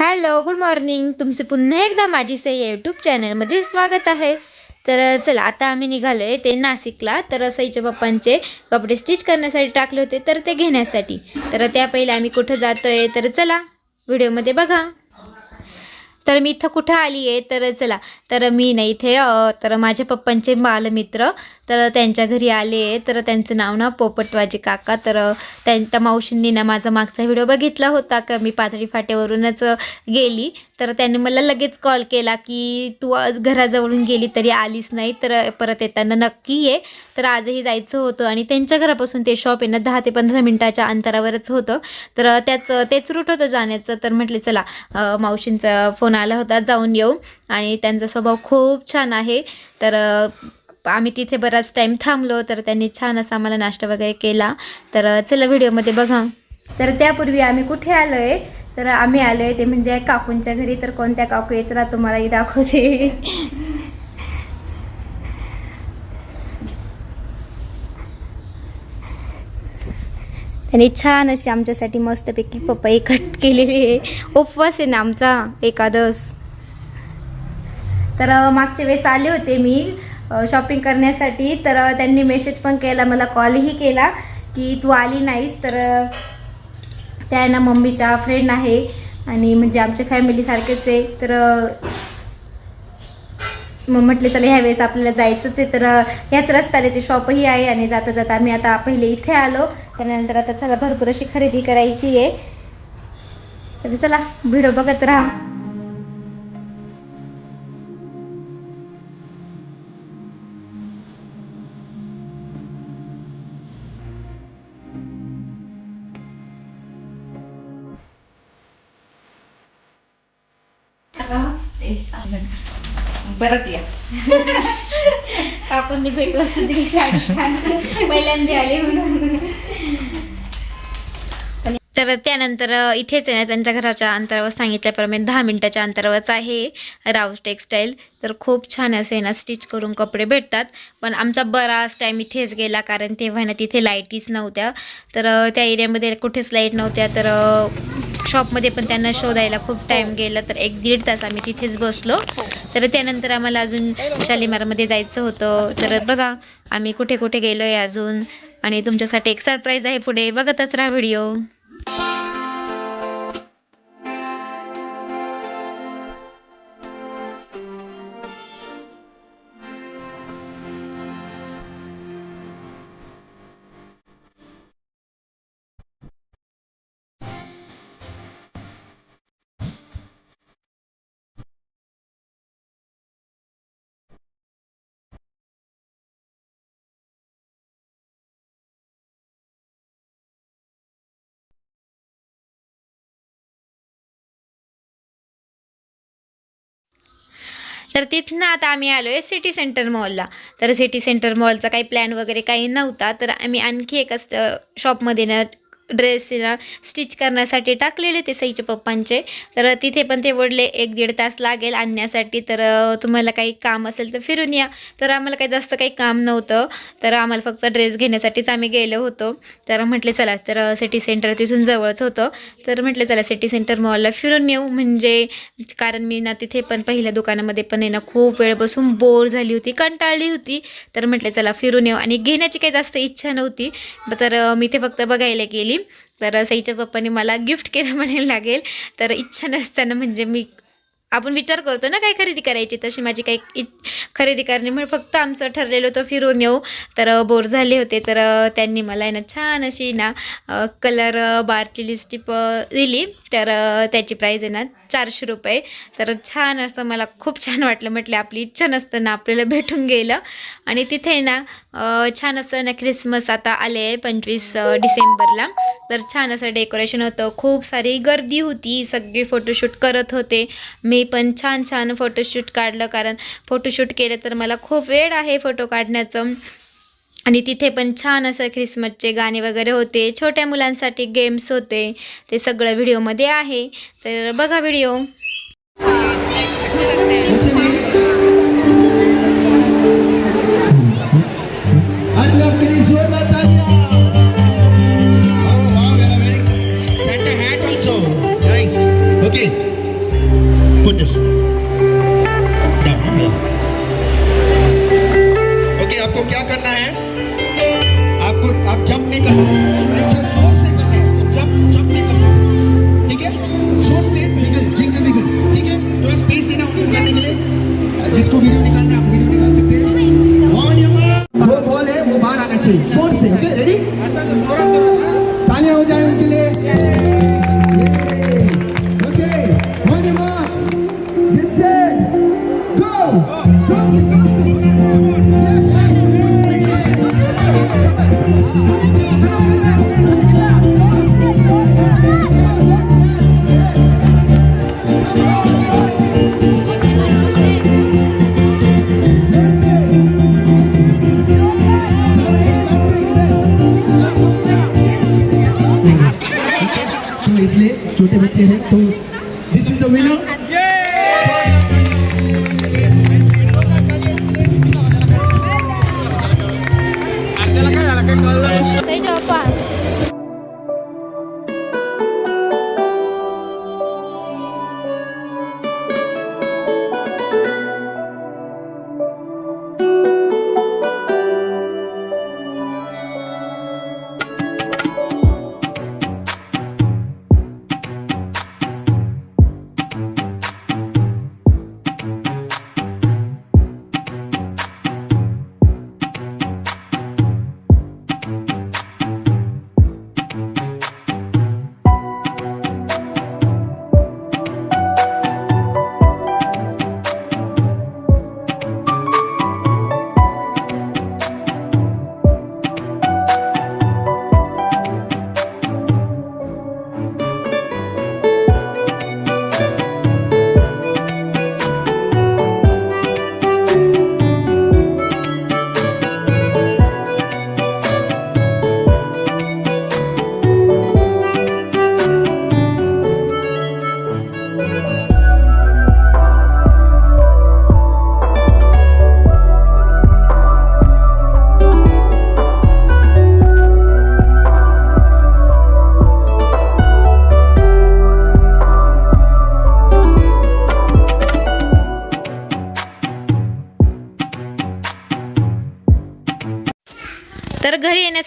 Hello good morning तुमचे पुन्हा एकदा माझी सई यूट्यूब चॅनलमध्ये स्वागत आहे. तर चला आता आम्ही निघालो आहे ते नाशिकला. तर सईच्या पप्पांचे कपडे स्टिच करण्यासाठी टाकले होते तर ते घेण्यासाठी. तर त्या पहिले आम्ही कुठं जातो आहे तर चला व्हिडिओमध्ये बघा. तर मी इथं कुठं आली आहे तर चला तर मी ना इथे तर माझ्या पप्पांचे बालमित्र तर त्यांच्या घरी आले आहे. तर त्यांचं नाव ना पोपटवाजी काका. तर त्यां त्या मावशींनी ना माझा मागचा व्हिडिओ बघितला होता. का मी पातळी फाट्यावरूनच गेली. तर त्यांनी मला लगेच कॉल केला की तू आज घराजवळून गेली तरी आलीच नाही. तर परत येताना नक्की ये. तर आजही जायचं होतं आणि त्यांच्या घरापासून ते शॉप आहे ना दहा ते पंधरा मिनटाच्या अंतरावरच होतं. तर त्याचं तेच रूट होतं जाण्याचं. तर म्हटले चला मावशींचा फोन आला होता. जाऊन येऊ. आणि त्यांचा स्वभाव खूप छान आहे. तर आम्ही तिथे बराच टाईम थांबलो तर त्यांनी छान असा आम्हाला नाश्ता वगैरे केला. तर चला व्हिडिओमध्ये बघा. तर त्यापूर्वी आम्ही कुठे आलो आहे तर आम्ही आलो आहे ते म्हणजे काकूंच्या घरी. तर कोणत्या काकू येत राहतो तुम्हालाही दाखवते. त्यांनी छान अशी आमच्यासाठी मस्तपैकी पपई कट केलेली आहे. उपवास आहे ना आमचा एकादस. तर मागच्या वेळेस आले होते मी शॉपिंग करण्यासाठी. तर त्यांनी मेसेज पण केला मला कॉलही केला की तू आली नाहीस. तर त्या ना मम्मीचा फ्रेंड आहे आणि म्हणजे आमच्या फॅमिलीसारखेच आहे. तर मग म्हटले चला ह्या वेळेस आपल्याला जायचंच आहे. तर ह्याच रस्त्याला ते शॉपही आहे आणि जाता जाता आम्ही आता पहिले इथे आलो. त्यानंतर आता चला भरपूर अशी खरेदी करायची आहे. तर चला व्हिडिओ बघत राहा. परत या. आपण भेट दिली साडी छान. पहिल्यांदा आली म्हणून. तर त्यानंतर इथेच आहे ना त्यांच्या घराच्या अंतरावर सांगितल्याप्रमाणे दहा मिनिटाच्या अंतरावरच आहे राव टेक्सटाईल. तर खूप छान असे ना स्टिच करून कपडे भेटतात. पण आमचा बराच टाईम इथेच गेला कारण तेव्हा ना तिथे लाईटीच नव्हत्या. तर त्या एरियामध्ये कुठेच लाइट नव्हत्या. तर शॉपमध्ये पण त्यांना शोधायला खूप टाईम गेला तर एक दीड तास आम्ही तिथेच बसलो. तर त्यानंतर आम्हाला अजून शालिमारमध्ये जायचं होतं. तर बघा आम्ही कुठे कुठे गेलो आहे अजून. आणि तुमच्यासाठी एक सरप्राईज आहे पुढे. बघतच राहा व्हिडिओ तर तिथनं आता आम्ही आलो आहे सिटी सेंटर मॉलला तर सिटी सेंटर मॉलचा काही प्लॅन वगैरे काही नव्हता. तर आम्ही आणखी एका स्ट शॉपमध्ये ना ड्रेसला स्टिच करण्यासाठी टाकलेले ते सईच्या पप्पांचे. तर तिथे पण ते वडले एक दीड तास लागेल आणण्यासाठी. तर तुम्हाला काही काम असेल तर फिरून या. तर आम्हाला काही जास्त काही काम नव्हतं. तर आम्हाला फक्त ड्रेस घेण्यासाठीच आम्ही गेलो होतो. तर म्हटले चला तर सिटी सेंटर तिथून जवळच होतं. तर म्हटलं चला सिटी सेंटर मॉलला फिरून येऊ. म्हणजे कारण मी ना तिथे पण पहिल्या दुकानामध्ये पण आहे ना खूप वेळ बसून बोर झाली होती कंटाळली होती. तर म्हटलं चला फिरून येऊ. आणि घेण्याची काही जास्त इच्छा नव्हती. तर मी ते फक्त बघायला गेली. तर सईच्या पप्पाने मला गिफ्ट केलं म्हणायला लागेल. तर इच्छा नसताना म्हणजे मी आपण विचार करतो ना काय खरेदी करायची तशी माझी काही इ खरेदी करणे म्हणजे फक्त आमचं ठरलेलं होतं फिरून येऊ. तर बोर झाले होते. तर त्यांनी मला आहे ना छान अशी ना कलर बारची लिस्टिप दिली. तर त्याची प्राईज आहे ना चारशे रुपये. तर छान असं मला खूप छान वाटलं. म्हटलं आपली इच्छा नसताना आपल्याला भेटून गेलं. आणि तिथे ना छान असं ना ख्रिसमस आता आले आहे पंचवीस डिसेंबरला. तर छान असं डेकोरेशन होतं. खूप सारी गर्दी होती. सगळे फोटोशूट करत होते. मी पण छान छान फोटोशूट काढलं. कारण फोटोशूट केलं तर मला खूप वेळ आहे फोटो काढण्याचं. आणि तिथे पण छान असं ख्रिसमसचे गाणे वगैरे होते. छोट्या मुलांसाठी गेम्स होते. ते सगळं व्हिडिओमध्ये आहे. तर बघा व्हिडिओ नहीं त्याच्या पा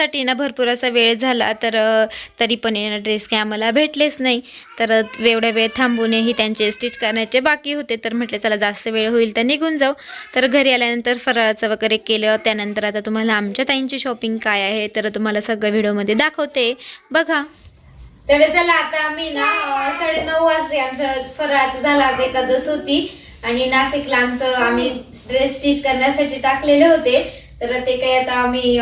ड्रेससाठी ना भरपूर असा वेळ झाला तर तरी पण येणं ड्रेस काही आम्हाला भेटलेच नाही. तर एवढ्या वेळ थांबूनही त्यांचे स्टिच करण्याचे बाकी होते तर म्हटलं चला जास्त वेळ होईल तर निघून जाऊ. तर घरी आल्यानंतर फराळाचं वगैरे केलं त्यानंतर आता तुम्हाला आमच्या ताईंची शॉपिंग काय आहे तर तुम्हाला सगळं व्हिडिओमध्ये दाखवते. बघा. तर चला आता आम्ही ना साडे नऊ वाजले आमचं फराळाचं झालं आज होती. आणि नाशिकला आमचं आम्ही ड्रेस स्टिच करण्यासाठी टाकलेले होते. तर ते काही आता आम्ही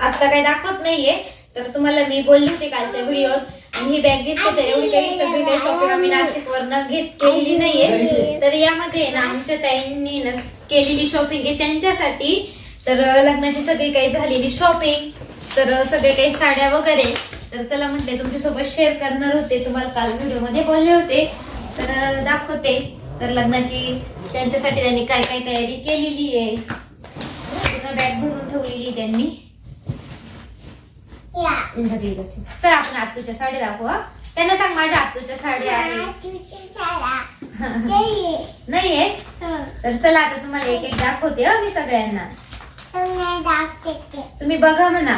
आत्ता काही दाखवत नाहीये तर तुम्हाला मी बोलली होते कालच्या व्हिडिओत आणि ही बॅग दिसते तर एवढी काही सगळी काही शॉपिंग आम्ही नाशिकवरनं घेत केलेली नाहीये. तर यामध्ये ना आमच्या ताईंनी ना केलेली शॉपिंग आहे त्यांच्यासाठी. तर लग्नाची सगळी काही झालेली शॉपिंग तर सगळे काही साड्या वगैरे. तर चला म्हटले तुमच्यासोबत शेअर करणार होते. तुम्हाला काल व्हिडिओमध्ये बोलले होते. तर दाखवते. तर लग्नाची त्यांच्यासाठी त्यांनी काय काय तयारी केलेली आहे. पूर्ण बॅग भरून ठेवलेली आहे त्यांनी. घरी. चला आपण आत्तूच्या साडी दाखवू हा. त्यांना सांग माझ्या आत्तूच्या साड्या आहे. नाहीये. तर चला आता तुम्हाला एक एक दाखवते हा मी सगळ्यांना. तुम्ही बघा म्हणा?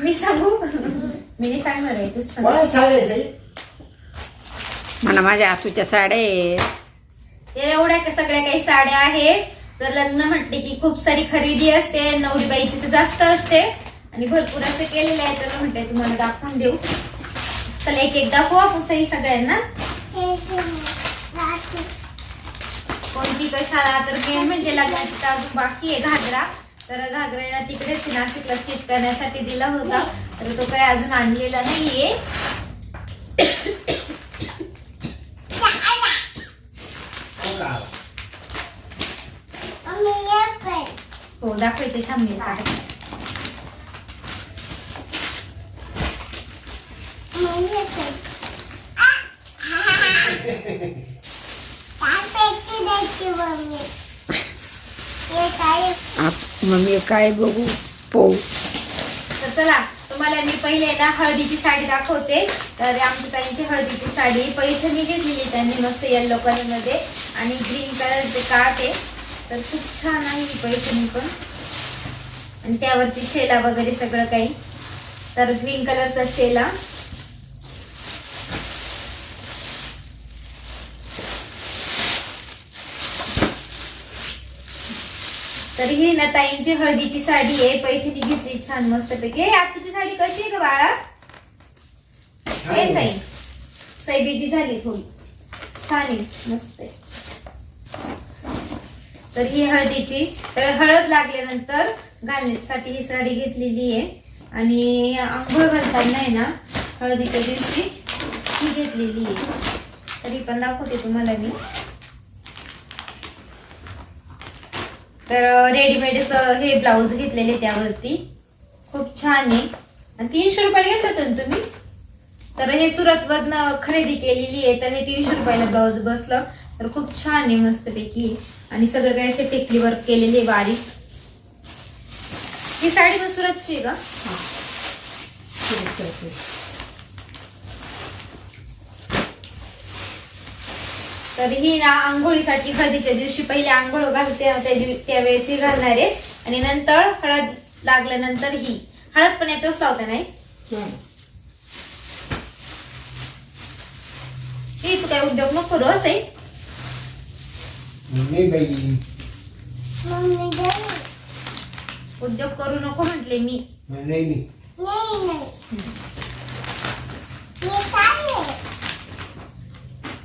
मी सांगू? मी नाही सांगणार आहे तूच सांग. मला माझ्या आतूच्या साड्या आहेत. ते एवढ्या का सगळ्या काही साड्या आहेत. तर लग्न म्हटले की खूप सारी खरेदी असते नवरीबाईची तर जास्त असते. आणि भरपूर असं केलेलं आहे तर म्हटले तुम्हाला दाखवून देऊ. चला एक एक दाखवू आपण सही सगळ्यांना. कोणती कशाला? तर मेन म्हणजे लग्नाची अजून बाकी आहे घागरा. तर घागऱ्याला तिकडेच नाशिकला स्टिच करण्यासाठी दिला होता. तर तो काही अजून आणलेला नाहीये हो दाखवायचे थांबले काय आप मग मी काय बघू? पाहू. तर चला तुम्हाला मी पहिले ना हळदीची साडी दाखवते. तर आमच्या ताईंची हळदीची साडी पैठणी घेतलेली त्यांनी मस्त येल्लो कलरमध्ये आणि ग्रीन कलरचे काठ आहे. तर खूप छान आहे ही पैठणी पण. आणि त्यावरती शेला वगैरे सगळं काही. तर ग्रीन कलरचा शेला. तर ही ना ताईंची हळदीची साडी आहे. पैठणी घेतली छान मस्तपैकी. ए, आज तुझी साडी कशी आहे ग बाळा? ए साई. साई झाली थोडी. छान आहे मस्त आहे. तर ही हळदीची तर हळद लागल्यानंतर घालण्यासाठी ही साडी घेतलेली आहे. आणि आंघोळ घालताना आहे ना हळदीच्या दिवशी ही घेतलेली आहे. तरी पण दाखवते तुम्हाला मी. तर रेडीमेडच हे ब्लाऊज घेतलेले त्यावरती. खूप छान आहे. आणि तीनशे रुपयाला घेतलं होतं ना तुम्ही? तर हे सुरतमधनं खरेदी केलेली आहे. तर हे तीनशे रुपयाला ब्लाऊज बसलं. तर खूप छान आहे मस्तपैकी. आणि सगळं काही असे टेकली वर्क केलेली आहे बारीक. ही साडी पण सुरतची आहे का? तर ही ना आंघोळीसाठी हळदीच्या दिवशी पहिले आंघोळ घालते त्यावेळेस ही घालणार आहे. आणि नंतर हळद लागल्यानंतर ही. हळद पण याच्यावरच लावता नाही? हे तू काय उद्योग नको करू असं नहीं गई उद्योग करू नको म्हटले मी. नहीं नहीं.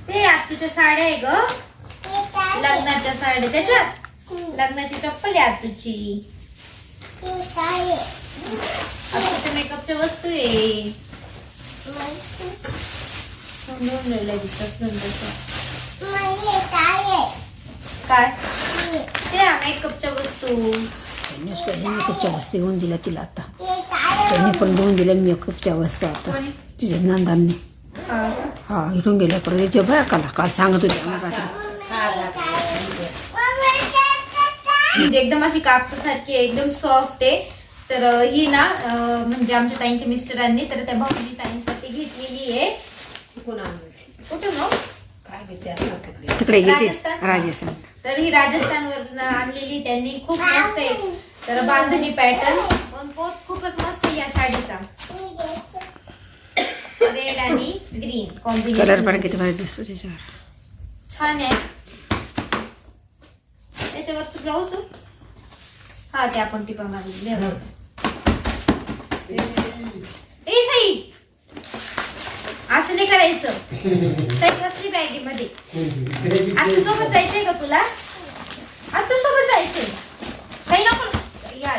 ते आज तुझ्या साड्या आहे ग. लग्नाच्या साड्या. त्याच्यात? लग्नाची चप्पल आहे आज तुझी तुझ्या मेकअपच्या वस्तू आहे. दोन दिसतात नंतरच्या. काय? ते मेकअपच्या वस्तू. मेकअपच्या वस्तू घेऊन दिल्या तिला आता. त्यांनी पण घेऊन दिल्या मेकअपच्या वस्तू आता. तिच्या नंदांनी. हा. हा इथून गेल्या परत ते बघा काल काल सांगत होते आम्हाला म्हणजे एकदम अशी कापसासारखी एकदम सॉफ्ट आहे. तर अं, ही ना अं, म्हणजे आमच्या ताईंच्या मिस्टरांनी तर त्या भाऊनी ताईंसाठी घेतलेली आहे. कुठे मग तिकडे राजस्थान? राजस्थान. तर ही राजस्थानवर आणलेली त्यांनी खूप मस्त आहे तर बांधणी पॅटर्न पण खूप खूपच मस्त आहे या साडीचा. रेड आणि ग्रीन कलर पण कॉम्बिनेशन किती भारी दिसतो त्याच्यावर. छान आहे. त्याच्यावरच ब्लाऊज हा ते आपण टिपा मारलेली आहे. ए साई! असं नाही करायचं. साई कसली बॅगेमध्ये आता सोबत जायचंय का तुला? आता सोबत जायचंय. साई नको. या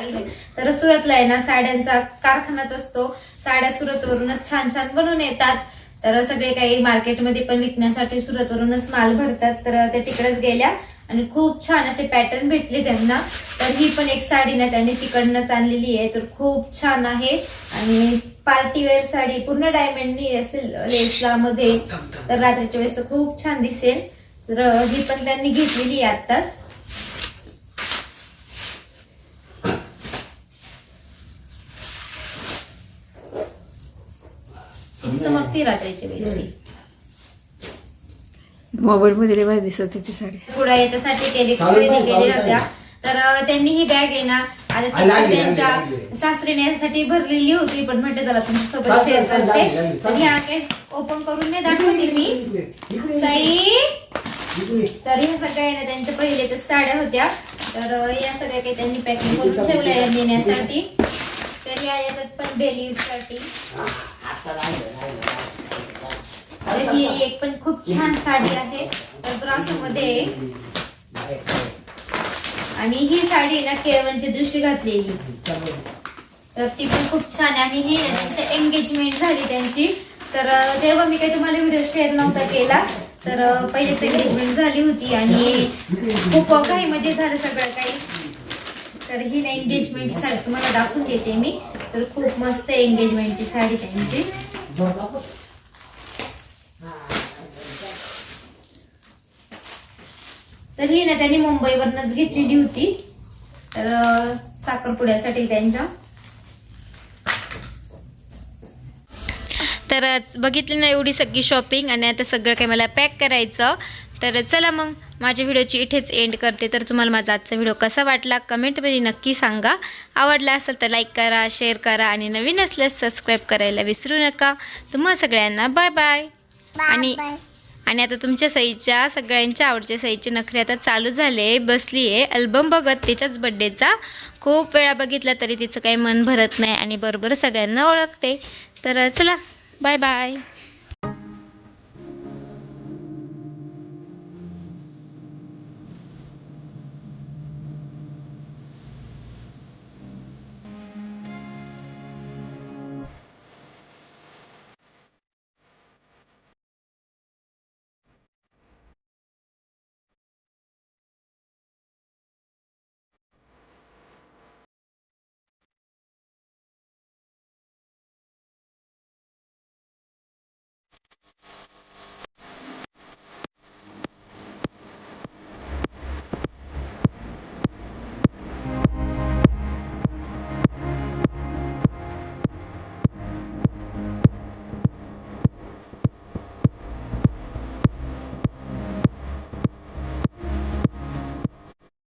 तर सुरतला आहे ना साड्यांचा कारखानाच असतो. साड्या सुरतवरूनच छान छान बनवून येतात. तर सगळे काही मार्केटमध्ये पण विकण्यासाठी सुरतवरूनच माल भरतात. तर ते तिकडेच गेल्या आणि खूप छान असे पॅटर्न भेटले त्यांना. तर ही पण एक साडी ना त्यांनी तिकडनंच आणलेली आहे. तर खूप छान आहे. आणि पार्टीवेअर साडी पूर्ण डायमंडनी असेल लेसला मध्ये तर रात्रीच्या वेळेस तर खूप छान दिसेल. तर ही पण त्यांनी घेतलेली आहे आत्ताच. किती चमकती रात्रीच्या वेळेस ती. मोबाईल मध्ये लय दिसत होती साडी. पुढे याच्यासाठी केली खरेदी केलेल्या होत्या. तर त्यांनी ही बॅग आहे ना आता त्यांच्या. सासरीने यासाठी भरलेली होती पण म्हटलं चला तुमच्यासोबत शेअर करते. तर ह्या काही ओपन करून नाही दाखवते मी. साई. तर ह्या सगळ्या ना त्यांच्या पहिल्याच्या साड्या होत्या. तर या सगळ्या काही त्यांनी पॅकिंग करून ठेवल्या नेण्यासाठी. तर या येतात पण डेली साठी. तर ही एक पण खूप छान साडी आहे. तर ब्रासो मध्ये आहे. आणि ही साडी ना केळवणच्या दिवशी घातलेली. तर ती पण खूप छान आणि ही त्यांच्या एंगेजमेंट झाली त्यांची तर तेव्हा मी काही तुम्हाला व्हिडिओ शेअर नव्हता केला. तर पहिलेच एंगेजमेंट झाली होती आणि खूप घाईमध्ये झालं सगळं काही. तर ही ना एंगेजमेंटची साडी तुम्हाला दाखवून देते मी. तर खूप मस्त आहे एंगेजमेंटची साडी त्यांची. तर ही ना त्यांनी मुंबईवरनच घेतलेली होती. तर साखरपुड्यासाठी त्यांच्या. तर बघितली ना एवढी सगळी शॉपिंग आणि आता सगळं काही मला पॅक करायचं. तर चला मग माझ्या व्हिडिओची इथेच एंड करते. तर तुम्हाला माझा आजचा व्हिडिओ कसा वाटला कमेंटमध्ये नक्की सांगा. आवडला असेल तर लाईक करा शेअर करा आणि नवीन असल्यास सबस्क्राईब करायला विसरू नका. तुम्हा सगळ्यांना बाय बाय आणि आणि आता तुमच्या सईच्या सगळ्यांच्या आवडच्या सईचे नखरे आता चालू झाले बसली आहे. अल्बम बघत तिच्याच बड्डेचा खूप वेळा बघितला तरी तिचं काही मन भरत नाही आणि बरोबर सगळ्यांना ओळखते. तर चला बाय बाय